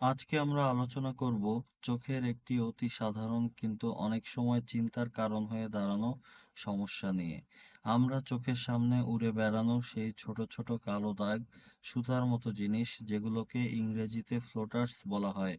আজকে আমরা আলোচনা করব চোখের একটি অতি সাধারণ কিন্তু অনেক সময় চিন্তার কারণ হয়ে দাঁড়ানো সমস্যা নিয়ে। আমরা চোখের সামনে উড়ে বেড়ানো সেই ছোট ছোট কালো দাগ, সুতার মতো জিনিস যেগুলোকে ইংরেজিতে ফ্লোটার্স বলা হয়।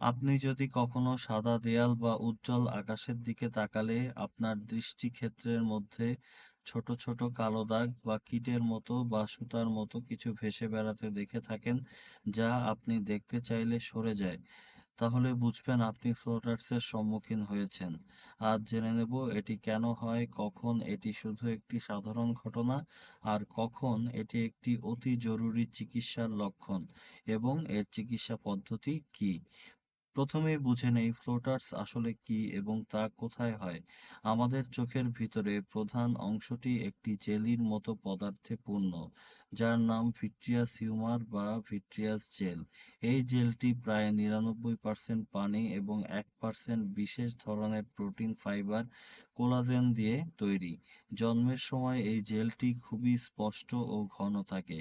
আপনি যদি কখনো সাদা দেয়াল বা উজ্জ্বল আকাশের দিকে তাকালে আপনার দৃষ্টিক্ষেত্রের মধ্যে ছোট ছোট কালো দাগ বা কীটের মতো বা সুতার মতো কিছু ভেসে বেড়াতে দেখে থাকেন, যা আপনি দেখতে চাইলে সরে যায়। তাহলে বুঝবেন আপনি ফ্লোটার্সের সম্মুখীন হয়েছেন। আজ জেনে নেব এটি কেন হয়, কখন এটি শুধু একটি সাধারণ ঘটনা, আর কখন এটি একটি অতি জরুরি চিকিৎসার লক্ষণ, এবং এর চিকিৎসা পদ্ধতি কী? প্রথমেই বুঝে নেই ফ্লোটার্স আসলে কি এবং তা কোথায় হয়। আমাদের চোখের ভিতরে প্রধান অংশটি একটি জেলির মতো পদার্থে পূর্ণ, যার নাম ভিট্রিয়াস হিউমার বা ভিট্রিয়াস জেল। এই জেলটি প্রায় নিরানব্বই পার্সেন্ট পানি এবং এক পার্সেন্ট বিশেষ ধরনের প্রোটিন, ফাইবার, কোলাজেন দিয়ে তৈরি। জন্মের সময় এই জেলটি খুবই স্পষ্ট ও ঘন থাকে।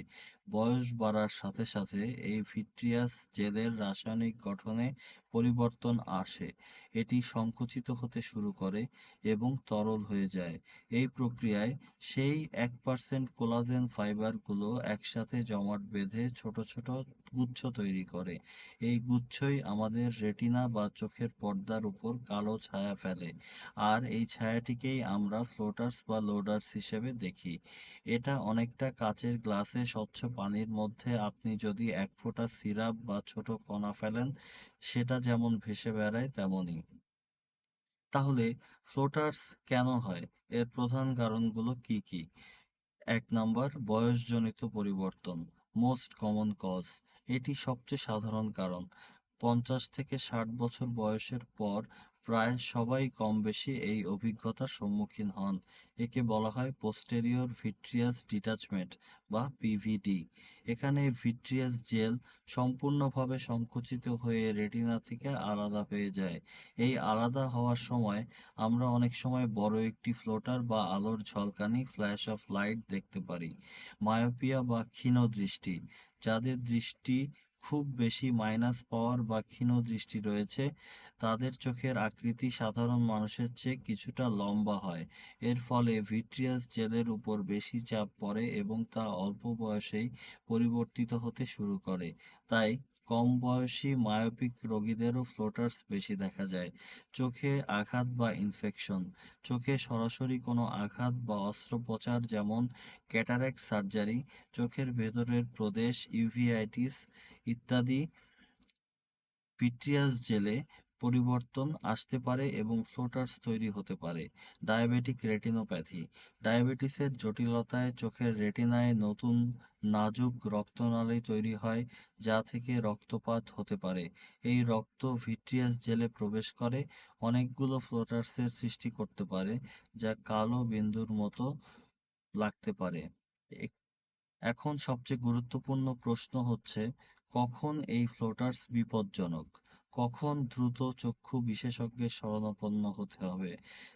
বয়স বাড়ার সাথে সাথে এই ভিট্রিয়াস জেলের রাসায়নিক গঠনে পরিবর্তন আসে, এটি সংকুচিত হতে শুরু করে এবং তরল হয়ে যায়। এই প্রক্রিয়ায় সেই এক পার্সেন্ট কোলাজেন ফাইবারগুলো একসাথে জমাট বেঁধে ছোট ছোট গুচ্ছ তৈরি করে। এই গুচ্ছই আমাদের রেটিনা বা চোখের পর্দার উপর কালো ছায়া ফেলে, আর এই ছায়াটিকেই আমরা ফ্লোটার্স বা লোডার্স হিসেবে দেখি। এটা অনেকটা কাচের গ্লাসে স্বচ্ছ পানির মধ্যে আপনি যদি এক ফোঁটা সিরাপ বা ছোট কণা ফেলেন সেটা যেমন ভেসে বেড়ায় তেমনই। তাহলে ফ্লোটার্স কেন হয়? এর প্রধান কারণগুলো কি কি? এক নাম্বার, বয়সজনিত পরিবর্তন মোস্ট কমন কজ এটি সবচেয়ে সাধারণ কারণ। পঞ্চাশ থেকে ষাট বছর বয়সের পর প্রায় সবাই কমবেশি এই অভিজ্ঞতার সম্মুখীন হন। একে বলা হয় পোস্টেরিয়র ভিট্রিয়াস ডিটাচমেন্ট বা পিভিডি এখানে ভিট্রিয়াস জেল সম্পূর্ণভাবে সংকুচিত হয়ে রেটিনা থেকে আলাদা হয়ে যায়। এই আলাদা হওয়ার সময় আমরা অনেক সময় বড় একটি ফ্লোটার বা আলোর ঝলকানি ফ্ল্যাশ অফ লাইট দেখতে পারি মায়োপিয়া বা ক্ষীণ দৃষ্টি যাদের দৃষ্টি খুব বেশি মাইনাস পাওয়ার বা ক্ষীণ দৃষ্টি রয়েছে, তাদের চোখের আকৃতি সাধারণ মানুষের চেয়ে কিছুটা লম্বা হয়। এর ফলে ভিট্রিয়াস জেলের উপর বেশি চাপ পড়ে এবং তা অল্প বয়সেই পরিবর্তিত হতে শুরু করে। তাই কম বয়সী মায়োপিক রোগীদেরও ফ্লোটার্স বেশি দেখা যায়। চোখে আঘাত বা ইনফেকশন। চোখে সরাসরি কোনো আঘাত বা অস্ত্রোপচার যেমন ক্যাটারেক্ট সার্জারি, চোখের ভেতরের প্রদেশ, ইউভিআইটিস ইত্যাদি ভিট্রিয়াস জেলে পরিবর্তন আসতে পারে এবং ফ্লোটার্স তৈরি হতে পারে। ডায়াবেটিক রেটিনোপ্যাথি ডায়াবেটিসের জটিলতায় চোখের রেটিনায় নতুন নাজুক রক্তনালী তৈরি হয়, যা থেকে রক্তপাত হতে পারে। এই রক্ত ভিট্রিয়াস জেলে প্রবেশ করে, অনেকগুলো ফ্লোটার্সের সৃষ্টি করতে পারে, যা কালো বিন্দুর মতো লাগতে পারে। এখন সবচেয়ে গুরুত্বপূর্ণ প্রশ্ন হচ্ছে, কখন এই ফ্লোটার্স বিপজ্জনক? কখন দ্রুত চক্ষু বিশেষজ্ঞের শরণাপন্ন হতে হবে?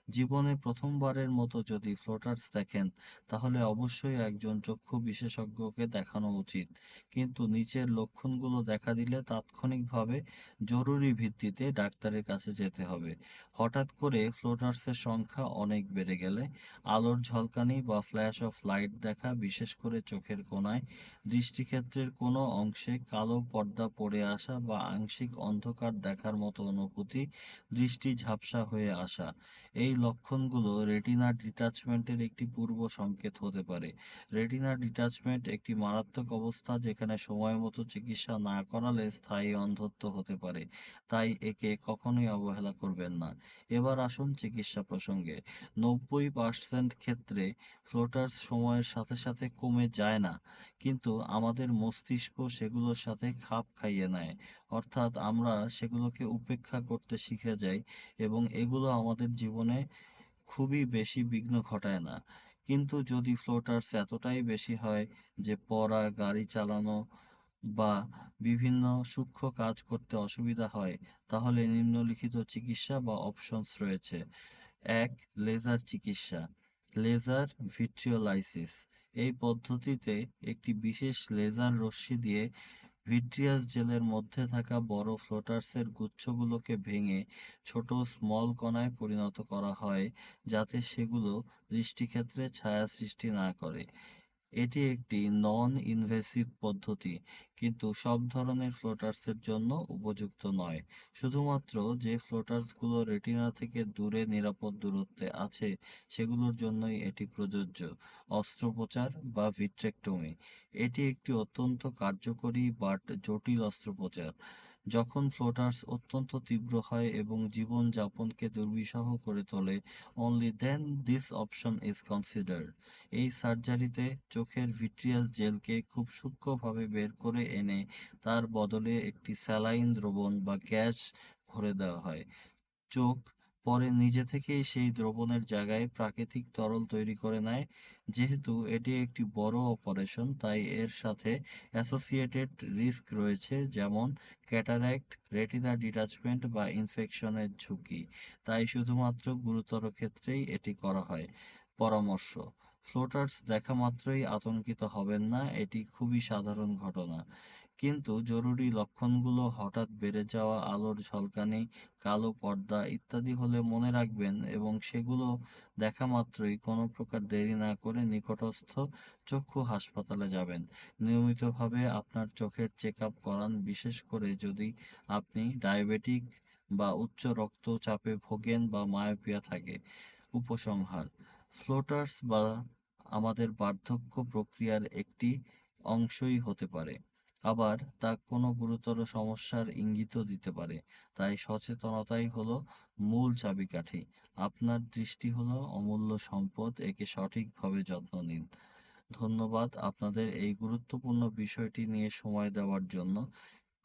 জীবনে প্রথমবারের মতো যদি ফ্লোটার্স দেখেন, তাহলে অবশ্যই একজন চক্ষু বিশেষজ্ঞকে দেখানো উচিত। কিন্তু নিচের লক্ষণগুলো দেখা দিলে তাৎক্ষণিকভাবে জরুরি ভিত্তিতে ডাক্তারের কাছে যেতে হবে। হঠাৎ করে ফ্লোটার্সের সংখ্যা অনেক বেড়ে গেলে আলোর ঝলকানি বা ফ্ল্যাশ অফ লাইট দেখা, বিশেষ করে চোখের কোনায় দৃষ্টিক্ষেত্রের কোনো অংশে কালো পর্দা পড়ে আসা বা আংশিক অন্ধকার দেখার মতো অনুভূতি, দৃষ্টি ঝাপসা হয়ে আসা। এই লক্ষণগুলো রেটিনা ডিটাচমেন্টের একটি পূর্ব সংকেত হতে পারে। রেটিনা ডিটাচমেন্ট একটি মারাত্মক অবস্থা যেখানে সময় মতো চিকিৎসা না করালে স্থায়ী অন্ধত্ব হতে পারে, তাই একে কখনোই অবহেলা করবেন না। এবার আসুন চিকিৎসা প্রসঙ্গে। নব্বই পার্সেন্ট ক্ষেত্রে ফ্লোটার্স সময়ের সাথে সাথে কমে যায় না, কিন্তু আমাদের মস্তিষ্ক সেগুলোর সাথে খাপ খাইয়ে নেয়। অর্থাৎ আমরা সেগুলোকে উপেক্ষা করতে শিখে যাই এবং এগুলো আমাদের জীবনে খুবই বেশি বিঘ্ন ঘটায় না। কিন্তু যদি ফ্লোটার্স এতটাই বেশি হয় যে পড়া, গাড়ি চালানো বা বিভিন্ন সূক্ষ্ম কাজ করতে অসুবিধা হয়, তাহলে নিম্নলিখিত চিকিৎসা বা অপশনস রয়েছে। এক লেজার চিকিৎসা। লেজার ভিট্রিওলাইসিস এই পদ্ধতিতে একটি বিশেষ লেজার রশ্মি দিয়ে ভিট্রিয়াস জেলের মধ্যে থাকা বড় ফ্লোটার্সের গুচ্ছগুলোকে ভেঙে ছোট স্মল কণায় পরিণত করা হয়, যাতে সেগুলো দৃষ্টিক্ষেত্রে ছায়া সৃষ্টি না করে। এটি একটি নন ইনভেসিভ পদ্ধতি, কিন্তু সব ধরনের ফ্লোটার্সের জন্য উপযুক্ত নয়। শুধুমাত্র যে ফ্লোটার্সগুলো রেটিনা থেকে দূরে নিরাপদ দূরত্বে আছে, সেগুলোর জন্যই এটি প্রযোজ্য। অস্ত্রোপচার বা ভিট্রেক্টমি, এটি একটি অত্যন্ত কার্যকরী বাট জটিল অস্ত্রোপচার। যখন ফ্লোটার্স অত্যন্ত তীব্র হয় এবং জীবন যাপনকে দুর্বিষহ করে তোলে only then this option is considered এই সার্জারিতে চোখের ভিট্রিয়াস জেলকে খুব সূক্ষ্মভাবে বের করে এনে তার বদলে একটি স্যালাইন দ্রবণ বা গ্যাস ভরে দেওয়া হয়। চোখ পরে নিজে থেকেই সেই দ্রবণের জায়গায় প্রাকৃতিক তরল তৈরি করে নেয়। যেহেতু এটি একটি বড় অপারেশন তাই এর সাথে অ্যাসোসিয়েটেড রিস্ক রয়েছে, যেমন ক্যাটারাক্ট রেটিনা ডিটাচমেন্ট বা ইনফেকশনের ঝুঁকি। তাই শুধুমাত্র গুরুতর ক্ষেত্রেই এটি করা হয়। পরামর্শ ফ্লোটার্স দেখা মাত্রই আতঙ্কিত হবেন না, এটি খুবই সাধারণ ঘটনা। কিন্তু জরুরি লক্ষণগুলো হঠাৎ বেড়ে যাওয়া, আলোর ঝলকানি, কালো পর্দা ইত্যাদি হলে মনে রাখবেন এবং সেগুলো দেখা মাত্রই কোনো প্রকার দেরি না করে নিকটস্থ চক্ষু হাসপাতালে যাবেন। নিয়মিতভাবে আপনার চোখের চেক আপ করান, বিশেষ করে যদি আপনি ডায়াবেটিক বা উচ্চ রক্তচাপে ভোগেন বা মায়োপিয়া থাকে। উপসংহার, ফ্লোটার্স বা আমাদের বার্ধক্য প্রক্রিয়ার একটি অংশই হতে পারে। আবার তা কোনো গুরুতর সমস্যার ইঙ্গিতও দিতে পারে। তাই সচেতনতাই হলো মূল চাবিকাঠি। আপনার দৃষ্টি হলো অমূল্য সম্পদ, একে সঠিকভাবে যত্ন নিন। ধন্যবাদ আপনাদের এই গুরুত্বপূর্ণ বিষয়টি নিয়ে সময় দেওয়ার জন্য।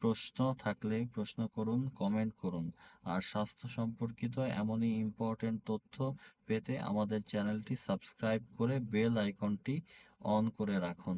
প্রশ্ন থাকলে প্রশ্ন করুন কমেন্ট করুন। আর স্বাস্থ্য সম্পর্কিত এমনই ইম্পর্টেন্ট তথ্য পেতে আমাদের চ্যানেলটি সাবস্ক্রাইব করে বেল আইকনটি অন করে রাখুন।